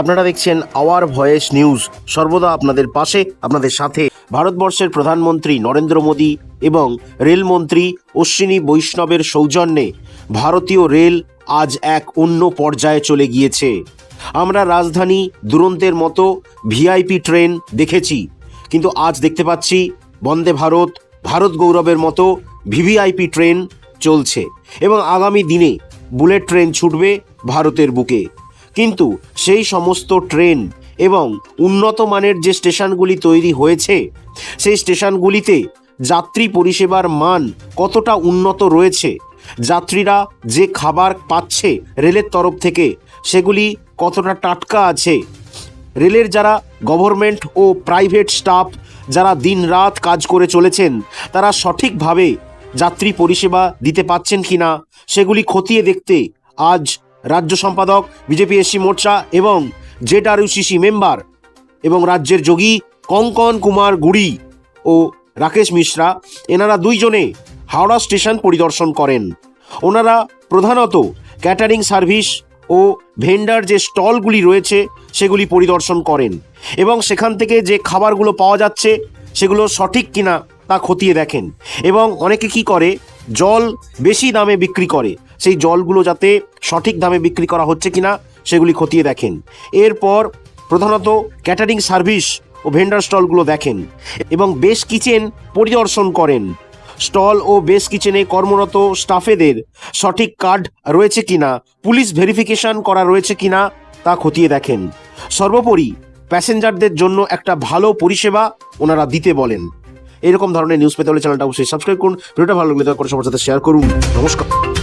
আপনারা দেখছেন hour voice news সর্বদা আপনাদের পাশে, আপনাদের সাথে ভারতবর্ষের প্রধানমন্ত্রী নরেন্দ্র মোদী এবং রেলমন্ত্রী অশ্বিনী বৈষ্ণবের সৌজন্যে ভারতীয় রেল আজ এক অন্য পর্যায়ে চলে গিয়েছে। আমরা রাজধানী দুরন্তের মতো ভিআইপি ট্রেন দেখেছি, কিন্তু আজ দেখতে পাচ্ছি বন্দে ভারত ভারত গৌরবের মতো ভিভিআইপি ট্রেন চলছে এবং আগামী দিনে বুলেট ট্রেন ছুটবে ভারতের বুকে। কিন্তু সেই সমস্ত ট্রেন এবং উন্নত মানের যে স্টেশনগুলি তৈরি হয়েছে, সেই স্টেশনগুলিতে যাত্রী পরিষেবার মান কতটা উন্নত রয়েছে, যাত্রীরা যে খাবার পাচ্ছে রেলের তরফ থেকে, সেগুলি কতটা টাটকা আছে। রেলের যারা গভর্নমেন্ট ও প্রাইভেট স্টাফ যারা দিনরাত কাজ করে চলেছেন, তারা সঠিকভাবে যাত্রী পরিষেবা দিতে পাচ্ছেন কিনা, সেগুলি খতিয়ে দেখতে আজ রাজ্য সম্পাদক, বিজেপি এসসি মোর্চা এবং জেডআরইউসিসি মেম্বার এবং রাজ্যের যোগী কঙ্কন কুমার গুড়ি ও রাকেশ মিশ্রা, এনারা দুইজনে হাওড়া স্টেশন পরিদর্শন করেন। ওনারা প্রধানত ক্যাটারিং সার্ভিস ও ভেন্ডার যে স্টলগুলি রয়েছে, সেগুলি পরিদর্শন করেন এবং সেখান থেকে যে খাবারগুলো পাওয়া যাচ্ছে, সেগুলো সঠিক কিনা তা খতিয়ে দেখেন এবং অনেকে কি করে, জল বেশি দামে বিক্রি করে। সেই জলগুলো যাতে সঠিক দামে বিক্রি করা হচ্ছে কিনা সেগুলি খতিয়ে দেখেন। এরপর প্রধানত ক্যাটারিং সার্ভিস ও ভেন্ডার স্টলগুলো দেখেন এবং বেশ কিচেন পরিদর্শন করেন। স্টল ও বেস কিচেনে কর্মরত স্টাফেদের সঠিক কার্ড রয়েছে কিনা, পুলিশ ভেরিফিকেশন করা রয়েছে কিনা তা খতিয়ে দেখেন। সর্বোপরি প্যাসেঞ্জারদের জন্য একটা ভালো পরিষেবা ওনারা দিতে বলেন। এরকম ধরনের নিউজ পেতে হলে চ্যানেলটা অবশ্যই সাবস্ক্রাইব করুন। ভিডিওটা ভালো লাগলে করে সবার সাথে শেয়ার করুন। নমস্কার।